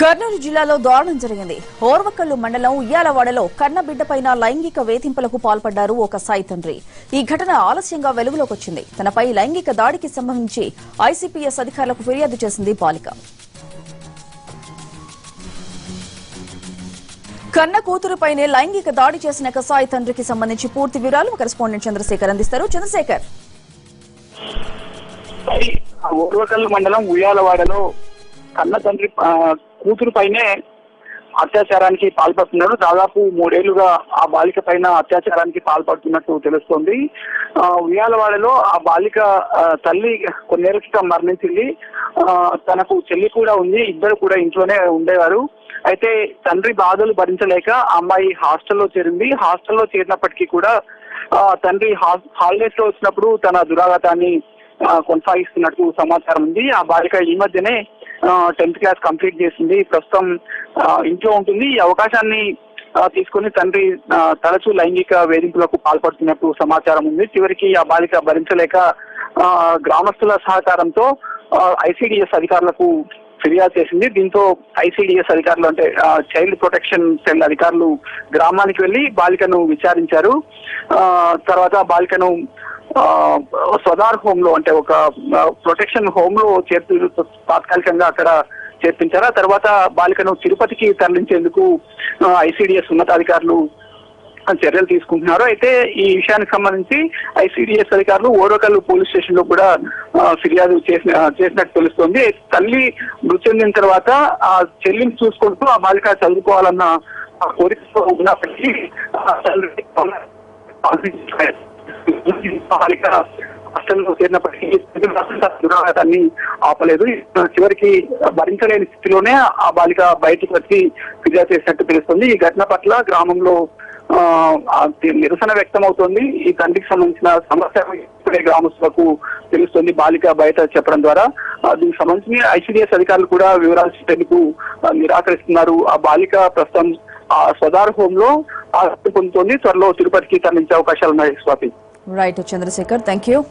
కర్నూలు జిల్లాలో దారుణం జరిగింది. ఓర్వకల్లు మండలం ఉయ్యాలవాడలో కన్నబిడ్డపైన లైంగిక వేధింపులకు పాల్పడ్డారు ఒక సాయి తండ్రి. ఈ ఘటన ఆలస్యంగా వెలుగులోకి వచ్చింది. తనపై లైంగిక దాడికి సంబంధించి ఐసీపీఎస్ అధికారులకు ఫిర్యాదు చేసింది బాలిక. కన్న కూతురుపైనే లైంగిక దాడి చేసిన కసాయి తండ్రికి సంబంధించి పూర్తి వివరాలు కరెస్పాండెంట్ చంద్రశేఖర్ అందిస్తారు. చంద్రశేఖర్. ఓర్వకల్లు మండలం ఉయ్యాలవాడలో కన్న తండ్రి కూతురు పైనే అత్యాచారానికి పాల్పడుతున్నారు దాదాపు మూడేళ్ళుగా ఆ బాలిక పైన అత్యాచారానికి పాల్పడుతున్నట్టు తెలుస్తోంది. ఉయ్యాలవాడలో ఆ బాలిక తల్లి కొన్నేళ్ళ క్రితం మరణించింది. తనకు చెల్లి కూడా ఉంది ఇద్దరు కూడా ఇంట్లోనే ఉండేవారు. అయితే తండ్రి బాధలు భరించలేక ఆ అమ్మాయి హాస్టల్లో చేరింది. హాస్టల్లో చేరినప్పటికీ కూడా తండ్రి హాలిడేస్లో వచ్చినప్పుడు తన దురాగతాన్ని కొనసాగిస్తున్నట్టు సమాచారం ఉంది. ఆ బాలిక ఈ మధ్యనే టెన్త్ క్లాస్ కంప్లీట్ చేసింది. ప్రస్తుతం ఇంట్లో ఉంటుంది. ఈ అవకాశాన్ని తీసుకుని తీసుకొని తండ్రి తరచూ లైంగిక వేధింపులకు పాల్పడుతున్నట్టు సమాచారం ఉంది. చివరికి ఆ బాలిక భరించలేక గ్రామస్తుల సహకారంతో ఐసీడిఎస్ అధికారులకు ఫిర్యాదు చేసింది. దీంతో ఐసీడిఎస్ అధికారులు అంటే చైల్డ్ ప్రొటెక్షన్ సెల్ అధికారులు గ్రామానికి వెళ్ళి బాలికను విచారించారు. తర్వాత బాలికను స్వదార్ హోమ్లో అంటే ఒక ప్రొటెక్షన్ హోమ్లో చేర్పి తాత్కాలికంగా అక్కడ చేర్పించారు. ఆ తర్వాత బాలికను తిరుపతికి తరలించేందుకు ఐసిడిఎస్ ఉన్నతాధికారులు చర్యలు తీసుకుంటున్నారు. అయితే ఈ విషయానికి సంబంధించి ఐసిడిఎస్ అధికారులు ఓరోకల్లు పోలీస్ స్టేషన్లో కూడా ఫిర్యాదు చేసిన చేసినట్టు తెలుస్తోంది. తల్లి మృతి చెందిన తర్వాత ఆ చెల్లిని చూసుకుంటూ ఆ బాలిక చదువుకోవాలన్న ఆ కోరికతో ఉన్నప్పటికీ బాలిక హాస్టల్లో చేరినప్పటికీ దురాఘాతాన్ని ఆపలేదు. చివరికి భరించలేని స్థితిలోనే ఆ బాలిక బయటకు వచ్చి ఫిర్యాదు చేసినట్టు తెలుస్తుంది. ఈ ఘటన పట్ల గ్రామంలో ఆ, నిరసన వ్యక్తం అవుతోంది ఈ తండ్రికి సంబంధించిన సమస్య ఇప్పుడే గ్రామస్తులకు తెలుస్తుంది. బాలిక బయట చెప్పడం ద్వారా దీనికి సంబంధించి ఐసీడీఎస్ అధికారులు కూడా వివరాలు చెప్పేందుకు నిరాకరిస్తున్నారు. ఆ బాలిక ప్రస్తుతం ఆ స్వదార్ హోమ్లో ఆసక్తి పొందుతోంది. త్వరలో తిరుపతికి తరలించే అవకాశాలు ఉన్నాయి Swathi. Right, Chandrasekhar, thank you.